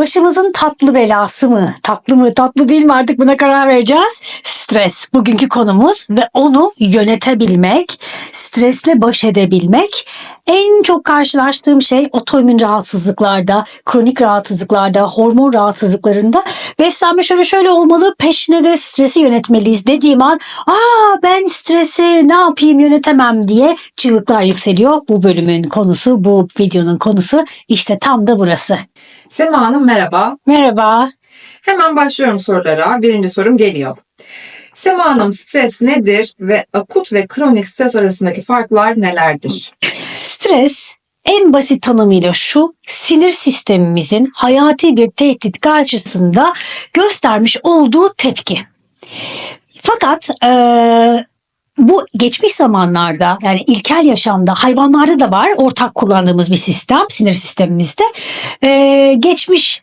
Başımızın tatlı belası mı? Tatlı mı? Tatlı değil mi? Artık buna karar vereceğiz. Stres bugünkü konumuz ve onu yönetebilmek, stresle baş edebilmek. En çok karşılaştığım şey otoimmün rahatsızlıklarda, kronik rahatsızlıklarda, hormon rahatsızlıklarında beslenme şöyle şöyle olmalı, peşine de stresi yönetmeliyiz dediğim an aa ben stresi ne yapayım yönetemem diye çığlıklar yükseliyor. Bu bölümün konusu, bu videonun konusu işte tam da burası. Sema Hanım merhaba. Merhaba. Hemen başlıyorum sorulara. Birinci sorum geliyor. Sema Hanım stres nedir ve akut ve kronik stres arasındaki farklar nelerdir? Stres en basit tanımıyla şu sinir sistemimizin hayati bir tehdit karşısında göstermiş olduğu tepki. Fakat eee, bu geçmiş zamanlarda yani ilkel yaşamda hayvanlarda da var ortak kullandığımız bir sistem sinir sistemimizde. Eee, geçmiş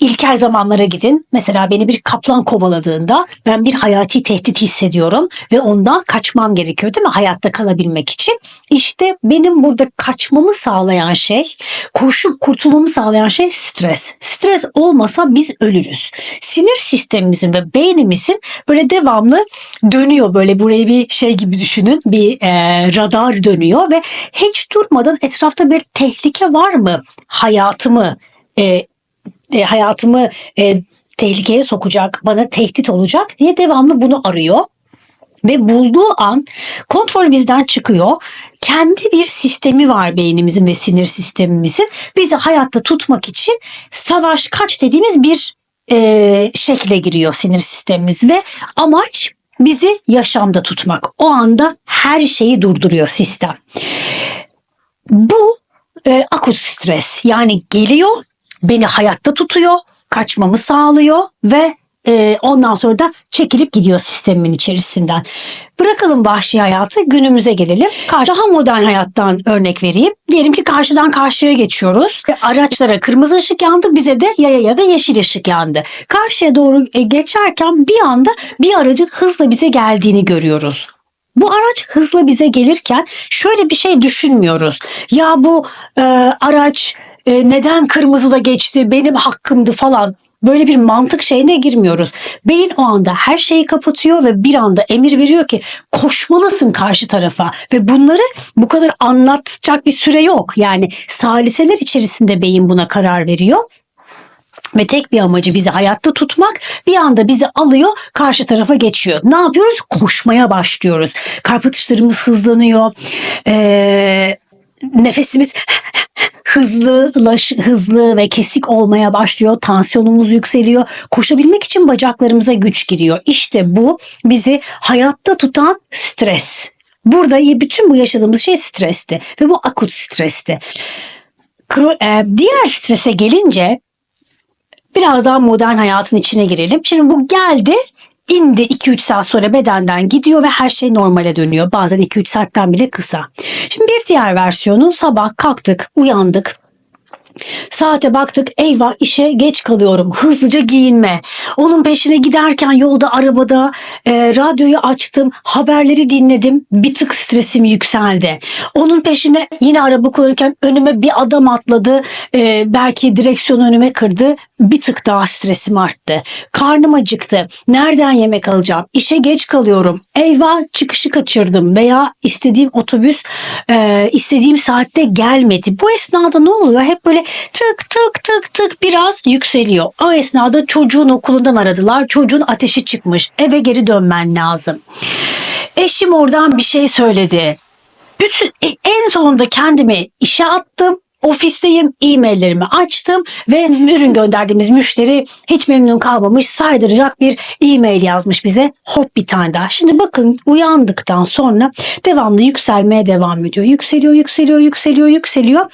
ilkel zamanlara gidin. Mesela beni bir kaplan kovaladığında ben bir hayati tehdit hissediyorum ve ondan kaçmam gerekiyor değil mi hayatta kalabilmek için? İşte benim burada kaçmamı sağlayan şey, koşup kurtulmamı sağlayan şey stres. Stres olmasa biz ölürüz. Sinir sistemimizin ve beynimizin böyle devamlı dönüyor böyle burayı bir şey gibi düşünün bir e, radar dönüyor ve hiç durmadan etrafta bir tehlike var mı? Hayatımı e, e, hayatımı e, tehlikeye sokacak, bana tehdit olacak diye devamlı bunu arıyor. Ve bulduğu an kontrol bizden çıkıyor. Kendi bir sistemi var beynimizin ve sinir sistemimizin. Bizi hayatta tutmak için savaş kaç dediğimiz bir e, şekle giriyor sinir sistemimiz. Ve amaç bizi yaşamda tutmak. O anda her şeyi durduruyor sistem. Bu e, akut stres yani geliyor beni hayatta tutuyor, kaçmamı sağlıyor ve e, ondan sonra da çekilip gidiyor sistemin içerisinden. Bırakalım vahşi hayatı günümüze gelelim. Daha modern hayattan örnek vereyim. Diyelim ki karşıdan karşıya geçiyoruz. Ve Araçlara kırmızı ışık yandı bize de yaya ya da yeşil ışık yandı. Karşıya doğru e, geçerken bir anda bir aracın hızla bize geldiğini görüyoruz. Bu araç hızla bize gelirken şöyle bir şey düşünmüyoruz. Ya bu e, araç e, neden kırmızıda geçti benim hakkımdı falan. Böyle bir mantık şeyine girmiyoruz. Beyin o anda her şeyi kapatıyor ve bir anda emir veriyor ki koşmalısın karşı tarafa. Ve bunları bu kadar anlatacak bir süre yok. Yani saliseler içerisinde beyin buna karar veriyor. Ve tek bir amacı bizi hayatta tutmak bir anda bizi alıyor karşı tarafa geçiyor. Ne yapıyoruz? Koşmaya başlıyoruz. Kalp atışlarımız hızlanıyor. Ee, nefesimiz hızlı hızlı ve kesik olmaya başlıyor. Tansiyonumuz yükseliyor. Koşabilmek için bacaklarımıza güç giriyor. İşte bu bizi hayatta tutan stres. Burada bütün bu yaşadığımız şey stresti ve bu akut stresti. E, diğer strese gelince biraz daha modern hayatın içine girelim. Şimdi bu geldi indi 2-3 saat sonra bedenden gidiyor ve her şey normale dönüyor. Bazen 2-3 saatten bile kısa. Şimdi bir diğer versiyonu sabah kalktık, uyandık. Saate baktık eyvah işe geç kalıyorum hızlıca giyinme. Onun peşine giderken yolda arabada e, radyoyu açtım haberleri dinledim bir tık stresim yükseldi. Onun peşine yine araba kullanırken önüme bir adam atladı e, belki direksiyonu önüme kırdı bir tık daha stresim arttı. Karnım acıktı nereden yemek alacağım işe geç kalıyorum eyvah çıkışı kaçırdım veya istediğim otobüs e, istediğim saatte gelmedi. Bu esnada ne oluyor hep böyle tık tık tık tık biraz yükseliyor. O esnada çocuğun okulundan aradılar. Çocuğun ateşi çıkmış. Eve geri dönmen lazım. Eşim oradan bir şey söyledi. Bütün e, en sonunda kendimi işe attım. Ofisteyim, e-maillerimi açtım ve ürün gönderdiğimiz müşteri hiç memnun kalmamış, saydıracak bir e-mail yazmış bize. Hop bir tane daha. Şimdi bakın uyandıktan sonra devamlı yükselmeye devam ediyor. Yükseliyor, yükseliyor, yükseliyor, yükseliyor.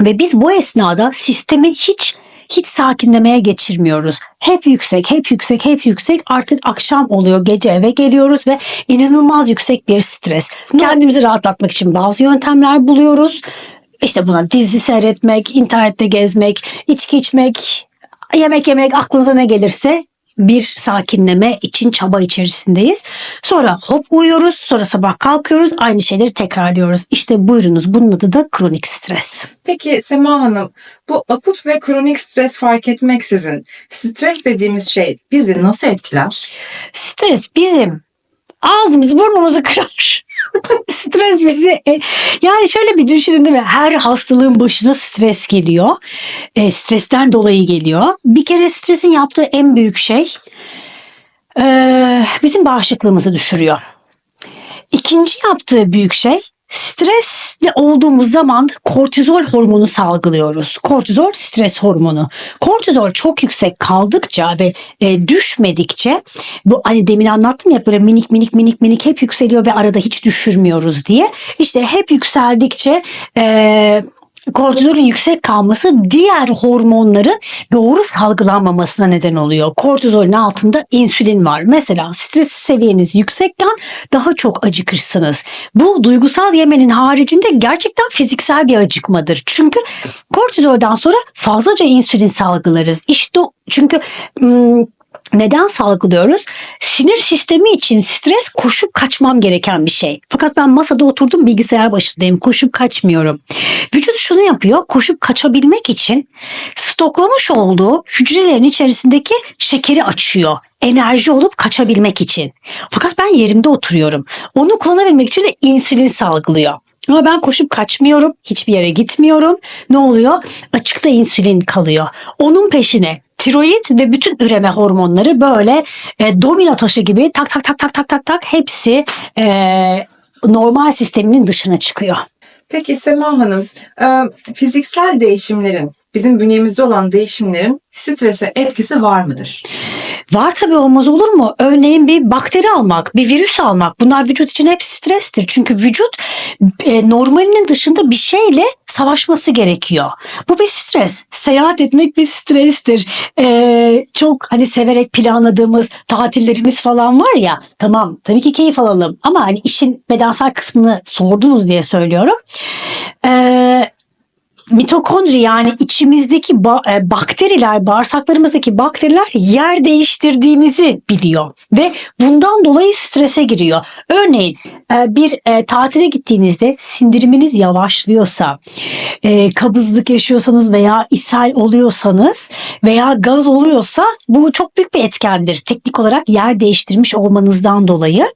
Ve biz bu esnada sistemi hiç hiç sakinlemeye geçirmiyoruz. Hep yüksek, hep yüksek, hep yüksek. Artık akşam oluyor, gece eve geliyoruz ve inanılmaz yüksek bir stres. Kendimizi rahatlatmak için bazı yöntemler buluyoruz. İşte buna dizi seyretmek, internette gezmek, içki içmek, yemek yemek aklınıza ne gelirse bir sakinleme için çaba içerisindeyiz. Sonra hop uyuyoruz, sonra sabah kalkıyoruz, aynı şeyleri tekrarlıyoruz. İşte buyurunuz bunun adı da kronik stres. Peki Sema Hanım, bu akut ve kronik stres fark etmeksizin stres dediğimiz şey bizi nasıl etkiler? Stres bizim ağzımızı burnumuzu kırar. Stres bizi e, yani şöyle bir düşünün değil mi? Her hastalığın başına stres geliyor. E, stresten dolayı geliyor. Bir kere stresin yaptığı en büyük şey e, bizim bağışıklığımızı düşürüyor. İkinci yaptığı büyük şey stresli olduğumuz zaman kortizol hormonu salgılıyoruz. Kortizol stres hormonu. Kortizol çok yüksek kaldıkça ve e, düşmedikçe bu hani demin anlattım ya böyle minik minik minik minik hep yükseliyor ve arada hiç düşürmüyoruz diye. İşte hep yükseldikçe e, kortizolün yüksek kalması diğer hormonların doğru salgılanmamasına neden oluyor. Kortizolün altında insülin var. Mesela stres seviyeniz yüksekken daha çok acıkırsınız. Bu duygusal yemenin haricinde gerçekten fiziksel bir acıkmadır. Çünkü kortizoldan sonra fazlaca insülin salgılarız. İşte çünkü ım, neden salgılıyoruz? Sinir sistemi için stres koşup kaçmam gereken bir şey. Fakat ben masada oturdum bilgisayar başındayım. Koşup kaçmıyorum. Vücut şunu yapıyor. Koşup kaçabilmek için stoklamış olduğu hücrelerin içerisindeki şekeri açıyor. Enerji olup kaçabilmek için. Fakat ben yerimde oturuyorum. Onu kullanabilmek için de insülin salgılıyor. Ama ben koşup kaçmıyorum, hiçbir yere gitmiyorum. Ne oluyor? Açıkta insülin kalıyor. Onun peşine tiroid ve bütün üreme hormonları böyle e, domino taşı gibi tak tak tak tak tak tak tak hepsi e, normal sisteminin dışına çıkıyor. Peki Sema Hanım, e, fiziksel değişimlerin, bizim bünyemizde olan değişimlerin strese etkisi var mıdır? Var tabii olmaz olur mu? Örneğin bir bakteri almak, bir virüs almak bunlar vücut için hep strestir. Çünkü vücut e, normalinin dışında bir şeyle savaşması gerekiyor. Bu bir stres. Seyahat etmek bir strestir. E, çok hani severek planladığımız tatillerimiz falan var ya tamam tabii ki keyif alalım ama hani işin bedensel kısmını sordunuz diye söylüyorum. Eee mitokondri yani içimizdeki ba- e, bakteriler, bağırsaklarımızdaki bakteriler yer değiştirdiğimizi biliyor ve bundan dolayı strese giriyor. Örneğin e, bir e, tatile gittiğinizde sindiriminiz yavaşlıyorsa, kabızlık yaşıyorsanız veya ishal oluyorsanız veya gaz oluyorsa bu çok büyük bir etkendir. Teknik olarak yer değiştirmiş olmanızdan dolayı.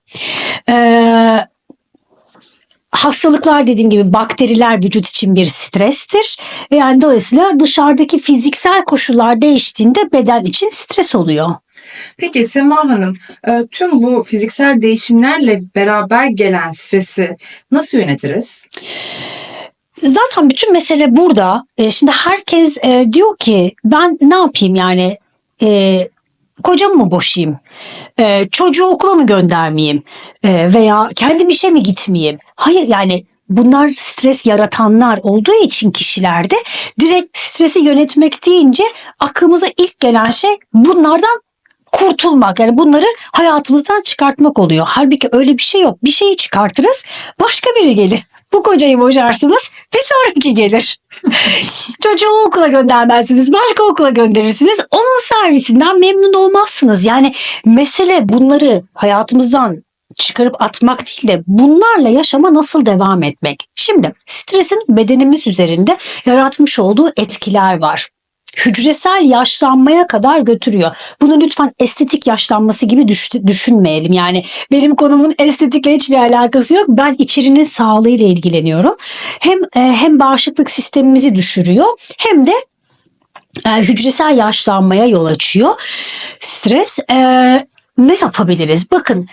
Hastalıklar dediğim gibi bakteriler vücut için bir strestir. Yani dolayısıyla dışarıdaki fiziksel koşullar değiştiğinde beden için stres oluyor. Peki Sema Hanım, e, tüm bu fiziksel değişimlerle beraber gelen stresi nasıl yönetiriz? Zaten bütün mesele burada. E, şimdi herkes e, diyor ki ben ne yapayım yani kocamı mı boşayayım? E, çocuğu okula mı göndermeyeyim? E, veya kendim işe mi gitmeyeyim? Hayır yani bunlar stres yaratanlar olduğu için kişilerde direkt stresi yönetmek deyince aklımıza ilk gelen şey bunlardan kurtulmak yani bunları hayatımızdan çıkartmak oluyor. Halbuki öyle bir şey yok. Bir şeyi çıkartırız başka biri gelir. Bu kocayı boşarsınız bir sonraki gelir. Çocuğu okula göndermezsiniz. Başka okula gönderirsiniz. Onun servisinden memnun olmazsınız. Yani mesele bunları hayatımızdan çıkarıp atmak değil de bunlarla yaşama nasıl devam etmek. Şimdi stresin bedenimiz üzerinde yaratmış olduğu etkiler var hücresel yaşlanmaya kadar götürüyor. Bunu lütfen estetik yaşlanması gibi düş- düşünmeyelim. Yani benim konumun estetikle hiçbir alakası yok. Ben içerinin sağlığıyla ilgileniyorum. Hem e, hem bağışıklık sistemimizi düşürüyor hem de e, hücresel yaşlanmaya yol açıyor. Stres e, ne yapabiliriz? Bakın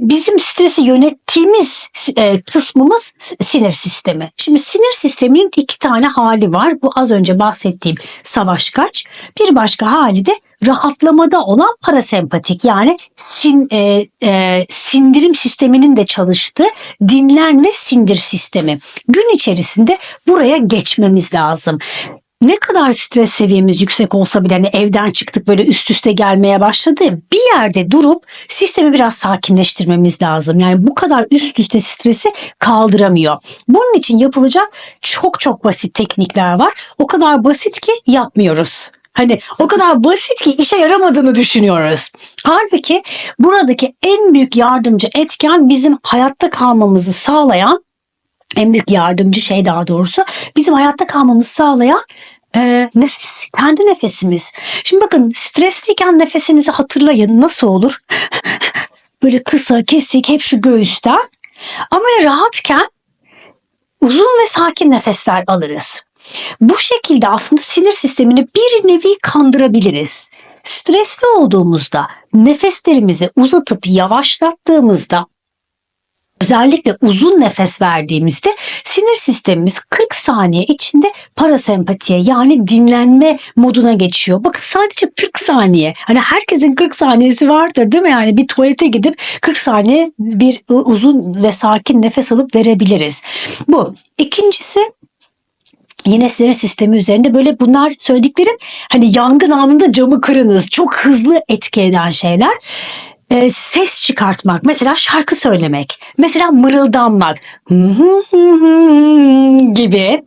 bizim stresi yönettiğimiz e, kısmımız sinir sistemi. Şimdi sinir sisteminin iki tane hali var. Bu az önce bahsettiğim savaş kaç. Bir başka hali de rahatlamada olan parasempatik yani sin, e, e, sindirim sisteminin de çalıştığı dinlen ve sindir sistemi. Gün içerisinde buraya geçmemiz lazım ne kadar stres seviyemiz yüksek olsa bile hani evden çıktık böyle üst üste gelmeye başladı. Bir yerde durup sistemi biraz sakinleştirmemiz lazım. Yani bu kadar üst üste stresi kaldıramıyor. Bunun için yapılacak çok çok basit teknikler var. O kadar basit ki yapmıyoruz. Hani o kadar basit ki işe yaramadığını düşünüyoruz. Halbuki buradaki en büyük yardımcı etken bizim hayatta kalmamızı sağlayan en büyük yardımcı şey daha doğrusu bizim hayatta kalmamızı sağlayan e, nefes, kendi nefesimiz. Şimdi bakın stresliyken nefesinizi hatırlayın nasıl olur? Böyle kısa, kesik, hep şu göğüsten. Ama rahatken uzun ve sakin nefesler alırız. Bu şekilde aslında sinir sistemini bir nevi kandırabiliriz. Stresli olduğumuzda nefeslerimizi uzatıp yavaşlattığımızda özellikle uzun nefes verdiğimizde sinir sistemimiz 40 saniye içinde parasempatiye yani dinlenme moduna geçiyor. Bakın sadece 40 saniye. Hani herkesin 40 saniyesi vardır değil mi? Yani bir tuvalete gidip 40 saniye bir uzun ve sakin nefes alıp verebiliriz. Bu. İkincisi Yine sinir sistemi üzerinde böyle bunlar söylediklerim hani yangın anında camı kırınız çok hızlı etki eden şeyler. Ee, ses çıkartmak mesela şarkı söylemek mesela mırıldanmak gibi.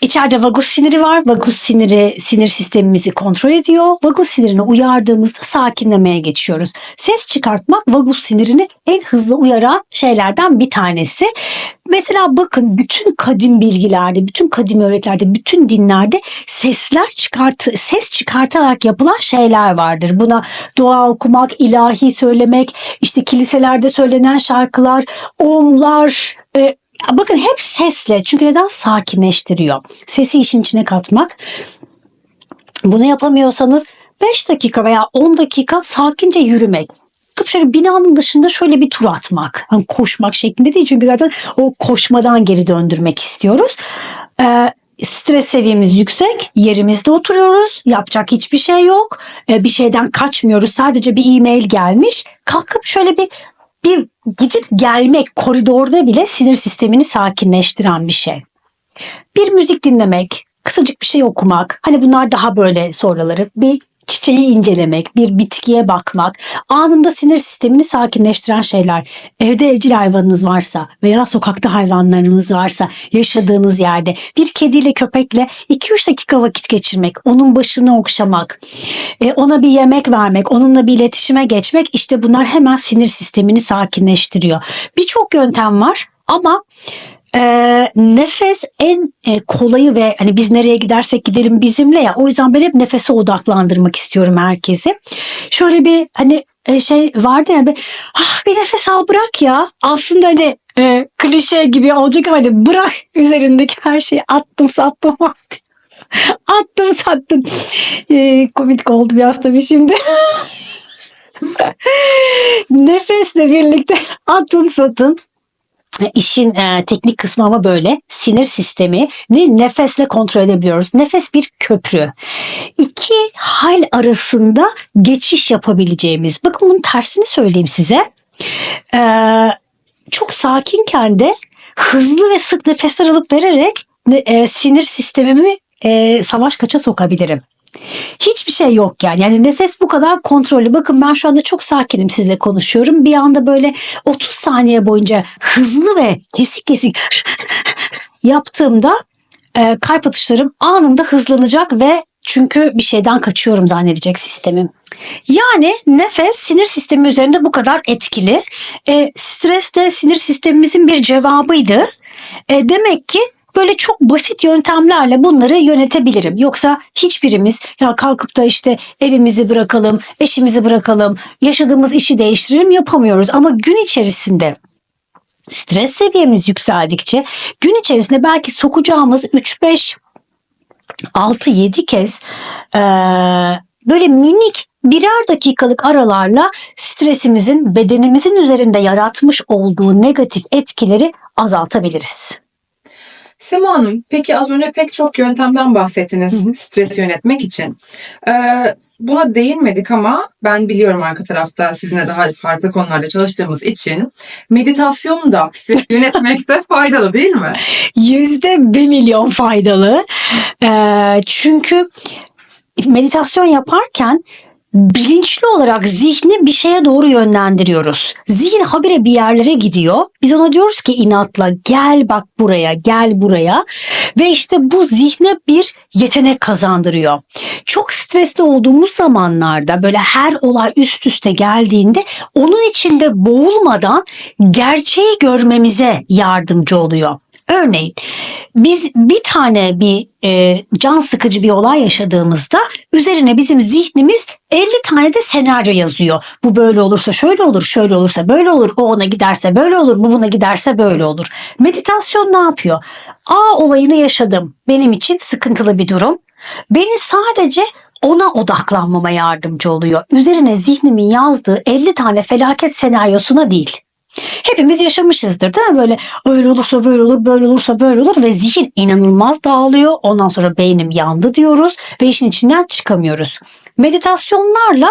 İçeride vagus siniri var. Vagus siniri sinir sistemimizi kontrol ediyor. Vagus sinirini uyardığımızda sakinlemeye geçiyoruz. Ses çıkartmak vagus sinirini en hızlı uyaran şeylerden bir tanesi. Mesela bakın bütün kadim bilgilerde, bütün kadim öğretilerde, bütün dinlerde sesler çıkart ses çıkartarak yapılan şeyler vardır. Buna dua okumak, ilahi söylemek, işte kiliselerde söylenen şarkılar, omlar, Bakın hep sesle çünkü neden sakinleştiriyor. Sesi işin içine katmak. Bunu yapamıyorsanız 5 dakika veya 10 dakika sakince yürümek. Bakıp şöyle binanın dışında şöyle bir tur atmak. Hani koşmak şeklinde değil çünkü zaten o koşmadan geri döndürmek istiyoruz. Ee, stres seviyemiz yüksek, yerimizde oturuyoruz, yapacak hiçbir şey yok, ee, bir şeyden kaçmıyoruz, sadece bir e-mail gelmiş. Kalkıp şöyle bir bir gidip gelmek koridorda bile sinir sistemini sakinleştiren bir şey. Bir müzik dinlemek, kısacık bir şey okumak, hani bunlar daha böyle sonraları bir çiçeği incelemek, bir bitkiye bakmak, anında sinir sistemini sakinleştiren şeyler. Evde evcil hayvanınız varsa veya sokakta hayvanlarınız varsa, yaşadığınız yerde bir kediyle köpekle 2-3 dakika vakit geçirmek, onun başını okşamak, e, ona bir yemek vermek, onunla bir iletişime geçmek işte bunlar hemen sinir sistemini sakinleştiriyor. Birçok yöntem var ama e, nefes en e, kolayı ve hani biz nereye gidersek gidelim bizimle ya o yüzden ben hep nefese odaklandırmak istiyorum herkesi. Şöyle bir hani e, şey vardır ya bir, ah, bir nefes al bırak ya aslında hani e, klişe gibi olacak ama hani bırak üzerindeki her şeyi attım sattım attım. attım sattım. E, komik oldu biraz tabii şimdi. Nefesle birlikte atın satın İşin e, teknik kısmı ama böyle. Sinir sistemi ne nefesle kontrol edebiliyoruz. Nefes bir köprü. İki hal arasında geçiş yapabileceğimiz. Bakın bunun tersini söyleyeyim size. E, çok sakinken de hızlı ve sık nefesler alıp vererek e, sinir sistemimi e, savaş kaça sokabilirim. Hiçbir şey yok yani. Yani nefes bu kadar kontrollü. Bakın ben şu anda çok sakinim sizle konuşuyorum. Bir anda böyle 30 saniye boyunca hızlı ve kesik kesik yaptığımda e, kalp atışlarım anında hızlanacak ve çünkü bir şeyden kaçıyorum zannedecek sistemim. Yani nefes sinir sistemi üzerinde bu kadar etkili. E, stres de sinir sistemimizin bir cevabıydı. E, demek ki böyle çok basit yöntemlerle bunları yönetebilirim. Yoksa hiçbirimiz ya kalkıp da işte evimizi bırakalım, eşimizi bırakalım, yaşadığımız işi değiştirelim yapamıyoruz. Ama gün içerisinde stres seviyemiz yükseldikçe gün içerisinde belki sokacağımız 3-5 6-7 kez ee, böyle minik birer dakikalık aralarla stresimizin bedenimizin üzerinde yaratmış olduğu negatif etkileri azaltabiliriz. Sema Hanım, peki az önce pek çok yöntemden bahsettiniz Hı hı. stresi yönetmek için. Ee, buna değinmedik ama ben biliyorum arka tarafta sizinle daha farklı konularda çalıştığımız için meditasyon da stresi yönetmekte faydalı değil mi? Yüzde bir milyon faydalı. Ee, çünkü meditasyon yaparken bilinçli olarak zihni bir şeye doğru yönlendiriyoruz. Zihin habire bir yerlere gidiyor. Biz ona diyoruz ki inatla gel bak buraya, gel buraya. Ve işte bu zihne bir yetenek kazandırıyor. Çok stresli olduğumuz zamanlarda böyle her olay üst üste geldiğinde onun içinde boğulmadan gerçeği görmemize yardımcı oluyor. Örneğin biz bir tane bir e, can sıkıcı bir olay yaşadığımızda üzerine bizim zihnimiz 50 tane de senaryo yazıyor. Bu böyle olursa şöyle olur, şöyle olursa böyle olur, o ona giderse böyle olur, bu buna giderse böyle olur. Meditasyon ne yapıyor? A olayını yaşadım. Benim için sıkıntılı bir durum. Beni sadece ona odaklanmama yardımcı oluyor. Üzerine zihnimin yazdığı 50 tane felaket senaryosuna değil. Hepimiz yaşamışızdır değil mi? Böyle öyle olursa böyle olur, böyle olursa böyle olur ve zihin inanılmaz dağılıyor. Ondan sonra beynim yandı diyoruz ve işin içinden çıkamıyoruz. Meditasyonlarla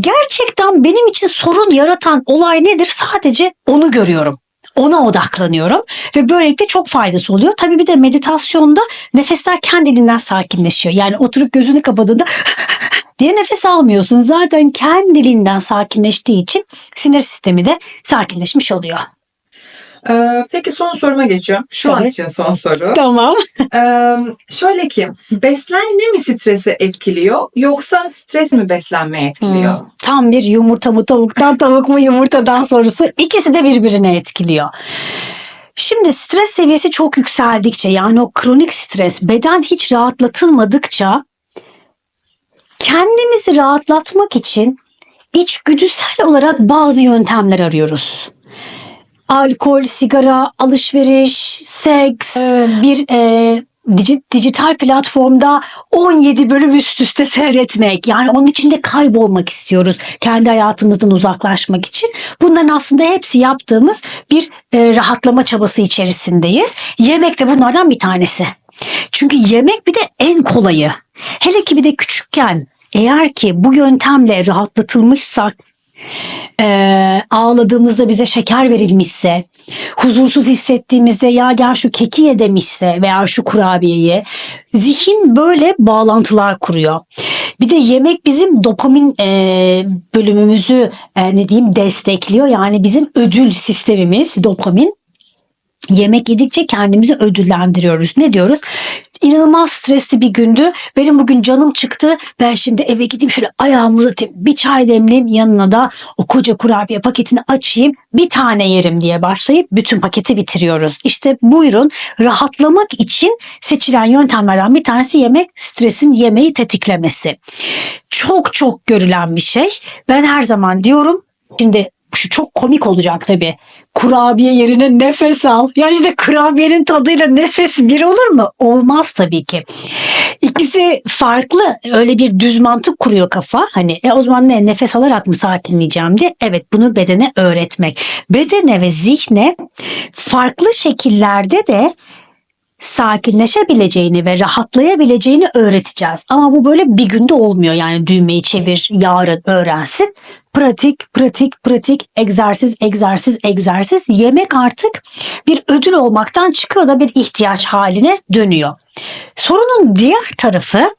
gerçekten benim için sorun yaratan olay nedir? Sadece onu görüyorum. Ona odaklanıyorum ve böylelikle çok faydası oluyor. Tabii bir de meditasyonda nefesler kendiliğinden sakinleşiyor. Yani oturup gözünü kapadığında diye nefes almıyorsun. Zaten kendiliğinden sakinleştiği için sinir sistemi de sakinleşmiş oluyor. Ee, peki son soruma geçiyorum. Şu an Tabii. için son soru. Tamam. Ee, şöyle ki beslenme mi stresi etkiliyor yoksa stres mi beslenmeyi etkiliyor? Hmm, Tam bir yumurta mı tavuktan tavuk mu yumurtadan sorusu. İkisi de birbirine etkiliyor. Şimdi stres seviyesi çok yükseldikçe yani o kronik stres beden hiç rahatlatılmadıkça kendimizi rahatlatmak için içgüdüsel olarak bazı yöntemler arıyoruz. Alkol, sigara, alışveriş, seks, e, bir e, dijital platformda 17 bölüm üst üste seyretmek. Yani onun içinde kaybolmak istiyoruz. Kendi hayatımızdan uzaklaşmak için. Bunların aslında hepsi yaptığımız bir e, rahatlama çabası içerisindeyiz. Yemek de bunlardan bir tanesi. Çünkü yemek bir de en kolayı. Hele ki bir de küçükken eğer ki bu yöntemle rahatlatılmışsak ee, ağladığımızda bize şeker verilmişse, huzursuz hissettiğimizde ya gel şu keki ye demişse veya şu kurabiyeyi, zihin böyle bağlantılar kuruyor. Bir de yemek bizim dopamin e, bölümümüzü e, ne diyeyim destekliyor. Yani bizim ödül sistemimiz dopamin. Yemek yedikçe kendimizi ödüllendiriyoruz. Ne diyoruz? İnanılmaz stresli bir gündü. Benim bugün canım çıktı. Ben şimdi eve gideyim şöyle ayağımı uzatayım. Bir çay demleyeyim yanına da o koca kurabiye paketini açayım. Bir tane yerim diye başlayıp bütün paketi bitiriyoruz. İşte buyurun rahatlamak için seçilen yöntemlerden bir tanesi yemek stresin yemeği tetiklemesi. Çok çok görülen bir şey. Ben her zaman diyorum şimdi şu çok komik olacak tabii. Kurabiye yerine nefes al. Yani işte kurabiyenin tadıyla nefes bir olur mu? Olmaz tabii ki. İkisi farklı. Öyle bir düz mantık kuruyor kafa. Hani e o zaman ne nefes alarak mı sakinleyeceğim diye. Evet bunu bedene öğretmek. Bedene ve zihne farklı şekillerde de sakinleşebileceğini ve rahatlayabileceğini öğreteceğiz. Ama bu böyle bir günde olmuyor. Yani düğmeyi çevir, yarın öğrensin. Pratik, pratik, pratik, egzersiz, egzersiz, egzersiz. Yemek artık bir ödül olmaktan çıkıyor da bir ihtiyaç haline dönüyor. Sorunun diğer tarafı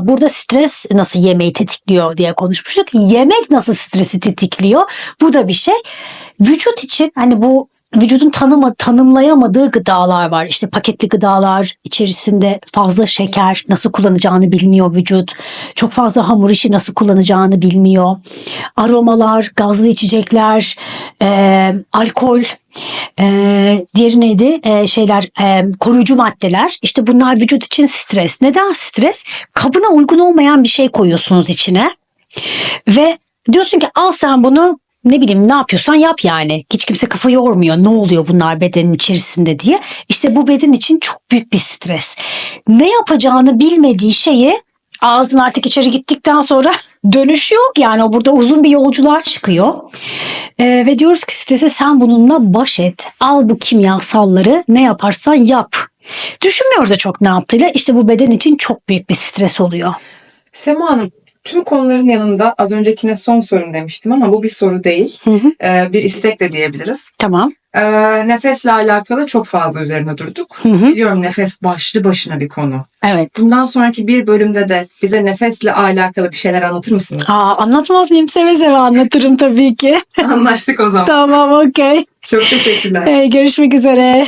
Burada stres nasıl yemeği tetikliyor diye konuşmuştuk. Yemek nasıl stresi tetikliyor? Bu da bir şey. Vücut için hani bu vücudun tanıma, tanımlayamadığı gıdalar var. İşte paketli gıdalar içerisinde fazla şeker nasıl kullanacağını bilmiyor vücut. Çok fazla hamur işi nasıl kullanacağını bilmiyor. Aromalar, gazlı içecekler, e, alkol, e, diğeri neydi? E, şeyler e, koruyucu maddeler. İşte bunlar vücut için stres. Neden stres? Kabına uygun olmayan bir şey koyuyorsunuz içine. Ve diyorsun ki al sen bunu ne bileyim ne yapıyorsan yap yani. Hiç kimse kafa yormuyor. Ne oluyor bunlar bedenin içerisinde diye. İşte bu beden için çok büyük bir stres. Ne yapacağını bilmediği şeyi ağzın artık içeri gittikten sonra dönüşü yok yani o burada uzun bir yolculuğa çıkıyor. Ee, ve diyoruz ki strese sen bununla baş et. Al bu kimyasalları ne yaparsan yap. Düşünmüyoruz da çok ne yaptığıyla işte bu beden için çok büyük bir stres oluyor. Sema Hanım tüm konuların yanında az öncekine son sorun demiştim ama bu bir soru değil. Hı hı. Ee, bir istek de diyebiliriz. Tamam. e, nefesle alakalı çok fazla üzerine durduk. Hı hı. Biliyorum nefes başlı başına bir konu. Evet. Bundan sonraki bir bölümde de bize nefesle alakalı bir şeyler anlatır mısınız? Aa, anlatmaz mıyım? Seve seve anlatırım tabii ki. Anlaştık o zaman. tamam okey. Çok teşekkürler. Ee, görüşmek üzere.